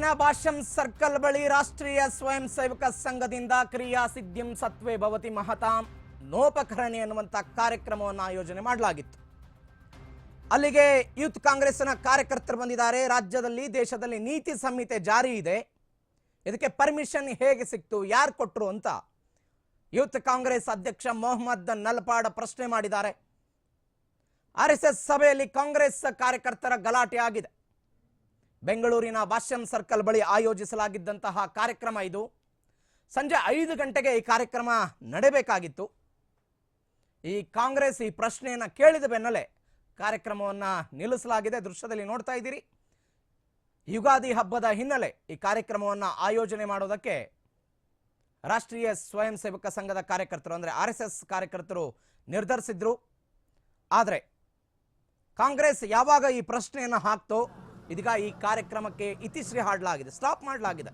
Bhashyam circle ಬಳಿ ರಾಷ್ಟ್ರೀಯ ಸ್ವಯಂ ಸೇವಕ ಸಂಘದಿಂದ ಕ್ರಿಯಾ ಸಿದ್ಧಿಂ ಸತ್ವೇ ಭವತಿ ಮಹತಾಂ ನೋಪಕರಣಿ ಎನ್ನುವಂತಹ ಕಾರ್ಯಕ್ರಮವನ್ನು ಆಯೋಜನೆ ಮಾಡಲಾಗಿತ್ತು. ಅಲ್ಲಿಗೆ ಯೂತ್ ಕಾಂಗ್ರೆಸ್ನ ಕಾರ್ಯಕರ್ತರು ಬಂದಿದ್ದಾರೆ. ರಾಜ್ಯದಲ್ಲಿ, ದೇಶದಲ್ಲಿ ನೀತಿ ಸಂಹಿತೆ ಜಾರಿ ಇದೆ. ಇದಕ್ಕೆ ಪರ್ಮಿಷನ್ ಹೇಗೆ ಸಿಕ್ತು, ಯಾರು ಕೊಟ್ಟರು ಅಂತ ಯೂತ್ ಕಾಂಗ್ರೆಸ್ ಅಧ್ಯಕ್ಷ ಮೊಹಮ್ಮದ್ ನಲ್ಪಾಡ ಪ್ರಶ್ನೆ ಮಾಡಿದ್ದಾರೆ. ಆರ್ ಸಭೆಯಲ್ಲಿ ಕಾಂಗ್ರೆಸ್ ಕಾರ್ಯಕರ್ತರ ಗಲಾಟೆ ಆಗಿದೆ. ಬೆಂಗಳೂರಿನ ವಾಶ್ಯಂ ಸರ್ಕಲ್ ಬಳಿ ಆಯೋಜಿಸಲಾಗಿದ್ದಂತಹ ಕಾರ್ಯಕ್ರಮ ಇದು. ಸಂಜೆ ಐದು ಗಂಟೆಗೆ ಈ ಕಾರ್ಯಕ್ರಮ ನಡೆಯಬೇಕಾಗಿತ್ತು ಈ ಕಾಂಗ್ರೆಸ್ ಈ ಪ್ರಶ್ನೆಯನ್ನು ಕೇಳಿದ ಬೆನ್ನಲ್ಲೇ ಕಾರ್ಯಕ್ರಮವನ್ನು ನಿಲ್ಲಿಸಲಾಗಿದೆ. ದೃಶ್ಯದಲ್ಲಿ ನೋಡ್ತಾ ಇದ್ದೀರಿ. ಯುಗಾದಿ ಹಬ್ಬದ ಹಿನ್ನೆಲೆ ಈ ಕಾರ್ಯಕ್ರಮವನ್ನು ಆಯೋಜನೆ ಮಾಡೋದಕ್ಕೆ ರಾಷ್ಟ್ರೀಯ ಸ್ವಯಂ ಸೇವಕ ಸಂಘದ ಕಾರ್ಯಕರ್ತರು, ಅಂದರೆ ಆರ್ ಎಸ್ ಎಸ್ ಕಾರ್ಯಕರ್ತರು ನಿರ್ಧರಿಸಿದ್ರು. ಆದರೆ ಕಾಂಗ್ರೆಸ್ ಯಾವಾಗ ಈ ಪ್ರಶ್ನೆಯನ್ನು ಹಾಕ್ತೋ ಇದೀಗ ಈ ಕಾರ್ಯಕ್ರಮಕ್ಕೆ ಇತಿಶ್ರೀ ಹಾಡಲಾಗಿದೆ, ಸ್ಟಾಪ್ ಮಾಡಲಾಗಿದೆ.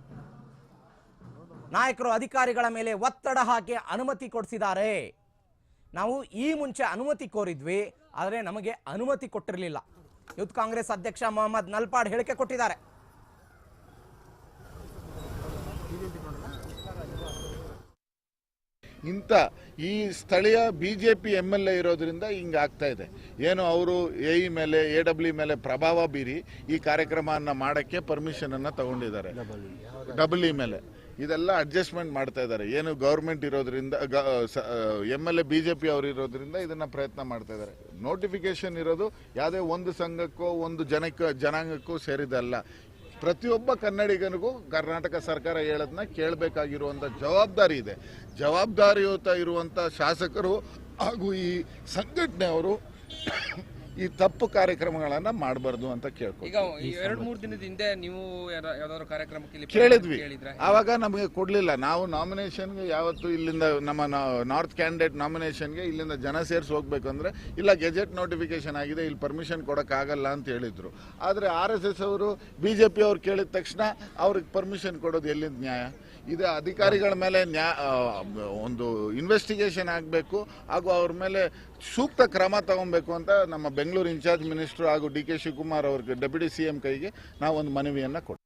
ನಾಯಕರು ಅಧಿಕಾರಿಗಳ ಮೇಲೆ ಒತ್ತಡ ಹಾಕಿ ಅನುಮತಿ ಕೊಡಿಸಿದ್ದಾರೆ. ನಾವು ಈ ಮುಂಚೆ ಅನುಮತಿ ಕೋರಿದ್ವಿ, ಆದರೆ ನಮಗೆ ಅನುಮತಿ ಕೊಟ್ಟಿರಲಿಲ್ಲ. ಯೂತ್ ಕಾಂಗ್ರೆಸ್ ಅಧ್ಯಕ್ಷ ಮೊಹಮ್ಮದ್ ನಲ್ಪಾಡ್ ಹೇಳಿಕೆ ಕೊಟ್ಟಿದ್ದಾರೆ. ಇಂಥ ಈ ಸ್ಥಳೀಯ B J P M L A ಇರೋದ್ರಿಂದ ಹಿಂಗಾಗ್ತಾ ಇದೆ. ಏನು ಅವರು ಎ ಇ ಮೇಲೆ, ಎ ಡಬ್ಲ್ಯೂ ಮೇಲೆ ಪ್ರಭಾವ ಬೀರಿ ಈ ಕಾರ್ಯಕ್ರಮವನ್ನು ಮಾಡೋಕ್ಕೆ ಪರ್ಮಿಷನನ್ನು ತಗೊಂಡಿದ್ದಾರೆ. ಡಬಲ್ ಇ ಮೇಲೆ. ಇದೆಲ್ಲ ಅಡ್ಜಸ್ಟ್ಮೆಂಟ್ ಮಾಡ್ತಾ ಇದ್ದಾರೆ. ಏನು ಗೌರ್ಮೆಂಟ್ ಇರೋದ್ರಿಂದ M L A B J P ಅವರು ಇರೋದ್ರಿಂದ ಇದನ್ನು ಪ್ರಯತ್ನ ಮಾಡ್ತಾ ಇದ್ದಾರೆ. ನೋಟಿಫಿಕೇಶನ್ ಇರೋದು ಯಾವುದೇ ಒಂದು ಸಂಘಕ್ಕೋ, ಒಂದು ಜನಕ್ಕೆ, ಜನಾಂಗಕ್ಕೂ ಸೇರಿದಲ್ಲ. ಪ್ರತಿಯೊಬ್ಬ ಕನ್ನಡಿಗನಿಗೂ ಕರ್ನಾಟಕ ಸರ್ಕಾರ ಹೇಳೋದನ್ನ ಕೇಳಬೇಕಾಗಿರುವಂಥ ಜವಾಬ್ದಾರಿ ಇದೆ. ಜವಾಬ್ದಾರಿಯುತ ಇರುವಂಥ ಶಾಸಕರು ಹಾಗೂ ಈ ಸಂಘಟನೆಯವರು ಈ ತಪ್ಪು ಕಾರ್ಯಕ್ರಮಗಳನ್ನು ಮಾಡಬಾರ್ದು ಅಂತ ಕೇಳ್ಕೊಳ್ತೀವಿ ಎರಡ್ ಮೂರ್ ದಿನದ ಹಿಂದೆ ನೀವು ಯಾವ್ದಾದ್ರು ಕಾರ್ಯಕ್ರಮಕ್ಕೆ ಕೇಳಿದ್ವಿ. ಆವಾಗ ನಮಗೆ ಕೊಡ್ಲಿಲ್ಲ. ನಾವು ನಾಮಿನೇಷನ್ಗೆ ಯಾವತ್ತು ಇಲ್ಲಿಂದ ನಮ್ಮ ನಾರ್ತ್ ಕ್ಯಾಂಡಿಡೇಟ್ ನಾಮಿನೇಷನ್ಗೆ ಇಲ್ಲಿಂದ ಜನ ಸೇರಿಸಿ ಹೋಗ್ಬೇಕು ಅಂದ್ರೆ ಇಲ್ಲ ಗೆಜೆಟ್ ನೋಟಿಫಿಕೇಶನ್ ಆಗಿದೆ ಇಲ್ಲಿ ಪರ್ಮಿಷನ್ ಕೊಡೋಕ್ಕಾಗಲ್ಲ ಅಂತ ಹೇಳಿದ್ರು. ಆದರೆ ಆರ್ ಎಸ್ ಎಸ್ ಅವರು ಬಿ ಜೆ ಪಿ ಅವ್ರು ಕೇಳಿದ ತಕ್ಷಣ ಅವ್ರಿಗೆ ಪರ್ಮಿಷನ್ ಕೊಡೋದು ಎಲ್ಲಿಂದ ನ್ಯಾಯ? ಇದು ಅಧಿಕಾರಿಗಳ ಮೇಲೆ ನ್ಯಾ ಒಂದು ಇನ್ವೆಸ್ಟಿಗೇಷನ್ ಆಗಬೇಕು ಹಾಗೂ ಅವ್ರ ಮೇಲೆ ಸೂಕ್ತ ಕ್ರಮ ತಗೊಬೇಕು ಅಂತ ನಮ್ಮ ಬೆಂಗಳೂರು ಇನ್ಚಾರ್ಜ್ ಮಿನಿಸ್ಟರ್ ಹಾಗೂ ಡಿ ಕೆ ಶಿವಕುಮಾರ್ ಅವ್ರಿಗೆ, ಡೆಪ್ಯೂಟಿ ಸಿ ಎಂ ಕೈಗೆ ನಾವು ಒಂದು ಮನವಿಯನ್ನು ಕೊಡ್ತೀವಿ.